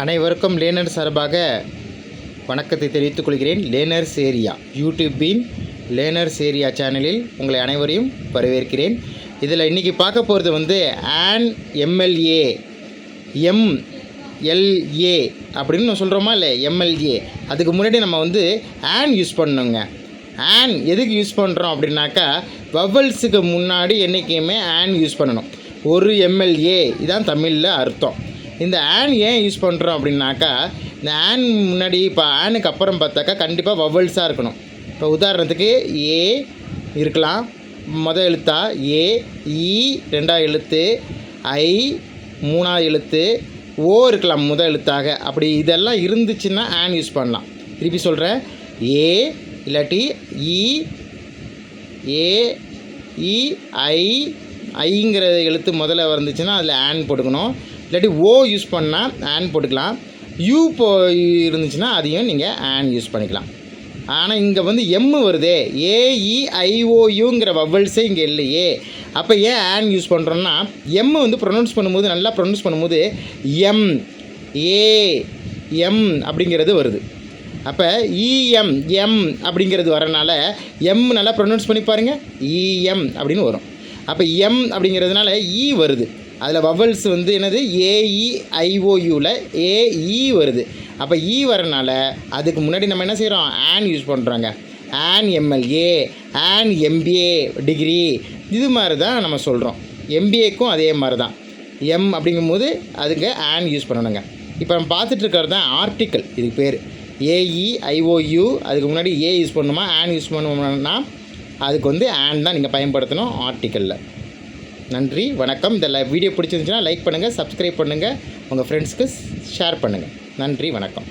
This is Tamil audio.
அனைவருக்கும் லேனர் சார்பாக வணக்கத்தை தெரிவித்துக் கொள்கிறேன். லேனர்ஸ் ஏரியா யூடியூப்பின் லேனர்ஸ் ஏரியா சேனலில் உங்களை அனைவரையும் வரவேற்கிறேன். இதில் இன்றைக்கி பார்க்க போகிறது வந்து ஆன் எம்எல்ஏ எம் எல்ஏ அப்படின்னு நம்ம சொல்கிறோமா இல்லை எம்எல்ஏ. அதுக்கு முன்னாடி நம்ம வந்து ஆன் யூஸ் பண்ணணுங்க. ஆன் எதுக்கு யூஸ் பண்ணுறோம் அப்படின்னாக்கா வவல்ஸுக்கு முன்னாடி என்றைக்குமே ஆன் யூஸ் பண்ணணும். ஒரு எம்எல்ஏ இதான் தமிழில் அர்த்தம். இந்த ஆன் ஏன் யூஸ் பண்ணுறோம் அப்படின்னாக்கா இந்த ஆன் முன்னாடி இப்போ ஆனுக்கு அப்புறம் பார்த்தாக்கா கண்டிப்பாக வவல்ஸாக இருக்கணும். இப்போ உதாரணத்துக்கு ஏ இருக்கலாம். மொதல் எழுத்தா ஏ இ e, ரெண்டாவது எழுத்து ஐ மூணாவது எழுத்து ஓ இருக்கலாம் முதல் எழுத்தாக. அப்படி இதெல்லாம் இருந்துச்சுன்னா ஆன் யூஸ் பண்ணலாம். திருப்பி சொல்கிறேன் ஏ இல்லாட்டி e, இ ஏ இ e, ஐ ஐங்கிற எழுத்து முதல்ல வந்துச்சுன்னா அதில் ஆன் போட்டுக்கணும். இல்லாட்டி ஓ யூஸ் பண்ணால் ஆன் போட்டுக்கலாம். யூ போ இருந்துச்சுன்னா அதையும் நீங்கள் ஆன் யூஸ் பண்ணிக்கலாம். ஆனால் இங்கே வந்து எம்மு வருதே. ஏஇஐஓயுங்கிற e, வவல்ஸே இங்கே இல்லையே. அப்போ ஏன் ஆன் யூஸ் பண்ணுறோன்னா எம்மு வந்து ப்ரொனவுன்ஸ் பண்ணும்போது நல்லா ப்ரொனவுன்ஸ் பண்ணும்போது எம் ஏ எம் அப்படிங்கிறது வருது. அப்போ இஎம் e, எம் அப்படிங்கிறது வரனால எம் நல்லா ப்ரொனவுன்ஸ் பண்ணி பாருங்கள் இஎம் e, அப்படின்னு வரும். அப்போ எம் அப்படிங்கிறதுனால இ வருது. அதில் வவல்ஸ் வந்து என்னது? ஏஇஐஓயூவில் ஏஇ வருது. அப்போ இ e வரனால அதுக்கு முன்னாடி நம்ம என்ன செய்கிறோம் ஆன் யூஸ் பண்ணுறோங்க an MLA an MBA degree இது மாதிரி தான் நம்ம சொல்கிறோம் எம்பிஏக்கும் அதே மாதிரி தான் எம் அப்படிங்கும்போது அதுக்கு ஆன் யூஸ் பண்ணணுங்க. இப்போ நம்ம பார்த்துட்டு இருக்கிறது தான் ஆர்டிக்கல் இதுக்கு பேர். A E I O U அதுக்கு முன்னாடி ஏ யூஸ் பண்ணணுமா? ஆன் யூஸ் பண்ணணும்னா அதுக்கு வந்து ஆன் தான் நீங்கள் பயன்படுத்தணும் ஆர்டிக்கலில் நன்றி வணக்கம். இந்த வீடியோ பிடிச்சிருந்துச்சுன்னா லைக் பண்ணுங்கள் சப்ஸ்கிரைப் பண்ணுங்கள் உங்கள் ஃப்ரெண்ட்ஸ்க்கு ஷேர் பண்ணுங்கள் நன்றி வணக்கம்.